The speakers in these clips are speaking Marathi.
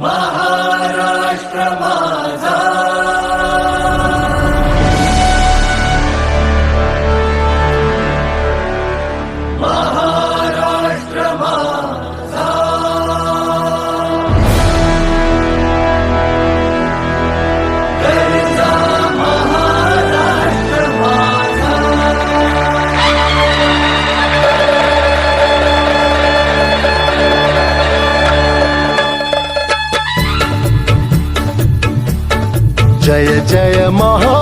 महाराष्ट्र माझा. महाराष्ट्र जय जय महाराष्ट्र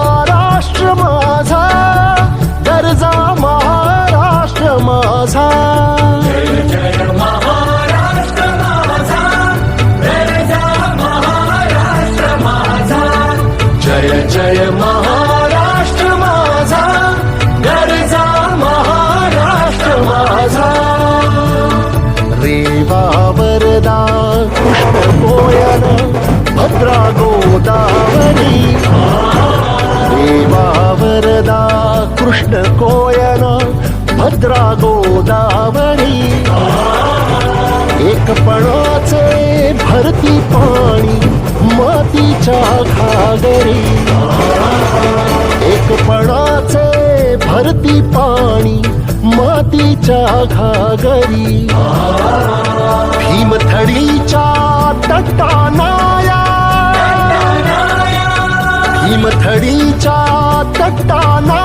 आवडी एक पणाचे भरती पाणी मातीच्या घागरी. एकपणाचे भरती पाणी मातीच्या घागरी. भीमथडीच्या तट्टानाया भीमथडीच्या तट्टाना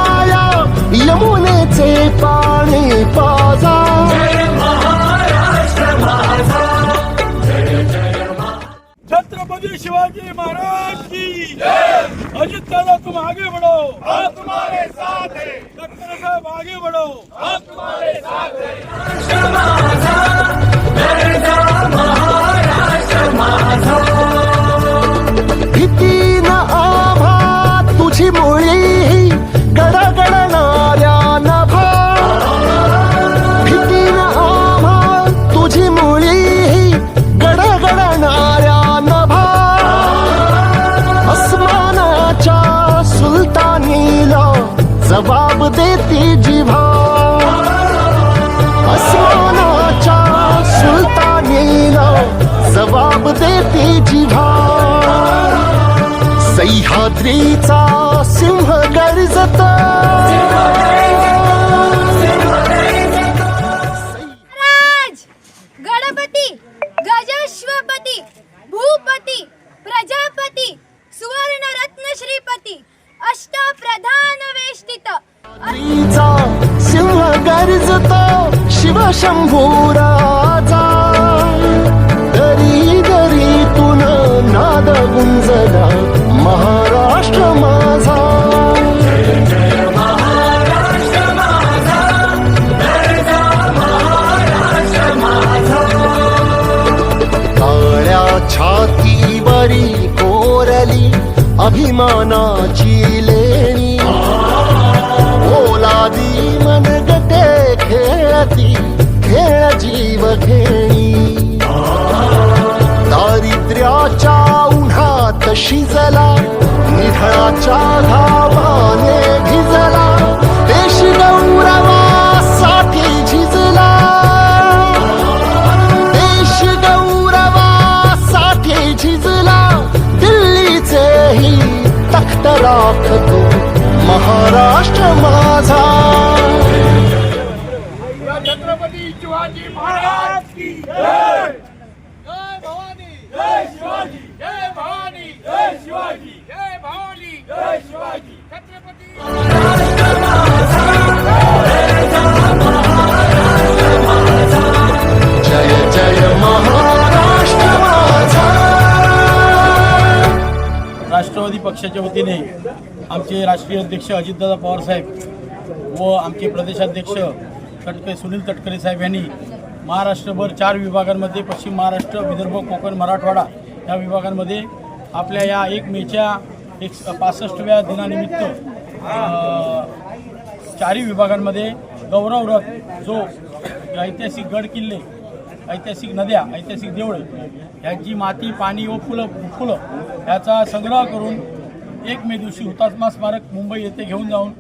महाराज की अजित दादा तुम आगे बढ़ो। हम तुम्हारे साथ हैं। डॉक्टर साहब आगे बढ़ो। हम तुम्हारे साथ हैं। प्रधान वेष्टित चा सिंह गर्जतो शिव राजा. दरी दरीतून नाद गुंजला महाराष्ट्र माझा. छाती बरी कोरली अभिमानाची okay. राष्ट्रवादी पक्षाच्या वतीने आमचे राष्ट्रीय अध्यक्ष अजितदादा पवारसाहेब व आमचे प्रदेशाध्यक्ष तटकरे सुनील तटकरे साहेब यांनी महाराष्ट्रभर चार विभागांमध्ये पश्चिम महाराष्ट्र विदर्भ कोकण मराठवाडा या विभागांमध्ये आपल्या या एक मेच्या एक पासष्टव्या दिनानिमित्त चारही विभागांमध्ये गौरवरथ जो ऐतिहासिक गड किल्ले ऐतिहासिक नद्या ऐतिहासिक देवळे यांची माती पाणी व फुलं फुलं याचा संग्रह करून एक मे दिवशी हुतात्मा स्मारक मुंबई येथे घेऊन जाऊन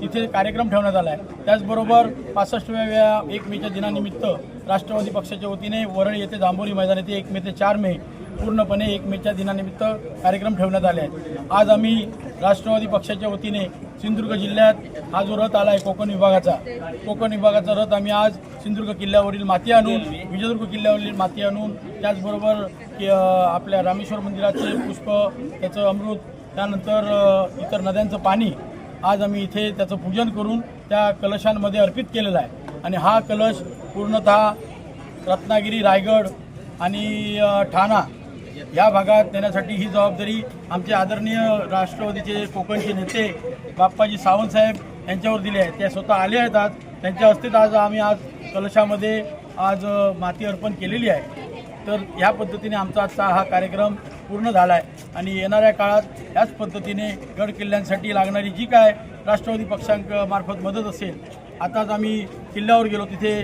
तिथे कार्यक्रम ठेवण्यात आला आहे त्याचबरोबर पासष्टव्या एक मेच्या दिनानिमित्त राष्ट्रवादी पक्षाच्या वतीने वरळी येथे जांभोरी मैदान येथे एक मे ते चार मे पूर्णपणे एक मेच्या दिनानिमित्त कार्यक्रम ठेवण्यात आले आहेत. आज आम्ही राष्ट्रवादी पक्षाच्या वतीने सिंधुदुर्ग जिल्ह्यात हा जो रथ आला आहे कोकण विभागाचा कोकण विभागाचा रथ आम्ही आज सिंधुदुर्ग किल्ल्यावरील माती आणून विजयदुर्ग किल्ल्यावरील माती आणून त्याचबरोबर की, आपल्या रामेश्वर मंदिराचे पुष्प त्याचं अमृत त्यानंतर इतर नद्यांचं पाणी आज आम्ही इथे त्याचं पूजन करून त्या कलशांमध्ये अर्पित केलेलं आहे. आणि हा कलश पूर्णतः रत्नागिरी रायगड आणि ठाणा या भागात नेण्यासाठी ही जबाबदारी आमचे आदरणीय राष्ट्रवादीचे कोकणचे नेते बाप्पाजी सावंत साहेब यांच्यावर दिले आहेत ते स्वतः आले आहेत आज. त्यांच्या हस्तेच आज आम्ही आज कलशामध्ये आज माती अर्पण केलेली आहे. तर ह्या पद्धतीने आमचा आजचा हा कार्यक्रम पूर्ण झाला आहे आणि येणाऱ्या काळात याच पद्धतीने गड किल्ल्यांसाठी लागणारी जी काय राष्ट्रवादी पक्षांमार्फत मदत असेल आताच आम्ही किल्ल्यावर गेलो. तिथे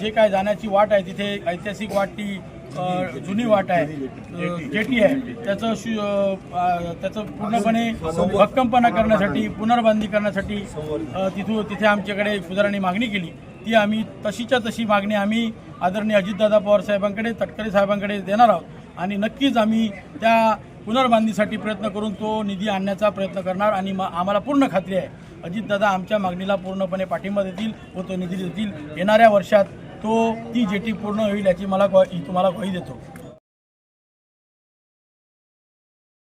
जे काय जाण्याची वाट आहे तिथे ऐतिहासिक वाट ती जुनी वाट आहे. जेटी आहे. त्याचं शु त्याचं पूर्णपणे भक्कमपणा करण्यासाठी पुनर्बांधणी करण्यासाठी तिथून तिथे आमच्याकडे पुजाऱ्यांनी मागणी केली. ती आम्ही तशीच्या तशी मागणी आम्ही आदरणीय अजितदादा पवार साहेबांकडे तटकरे साहेबांकडे देणार आहोत. आणि नक्कीच आम्ही त्या पुनर्बांधणीसाठी प्रयत्न करून तो निधी आणण्याचा प्रयत्न करणार आणि आम्हाला पूर्ण खात्री आहे. अजितदादा आमच्या मागणीला पूर्णपणे पाठिंबा देतील व तो निधी देतील येणाऱ्या वर्षात तो ती जेटी पूर्ण होईल याची मला ग्वा- तुम्हाला ग्वाही देतो.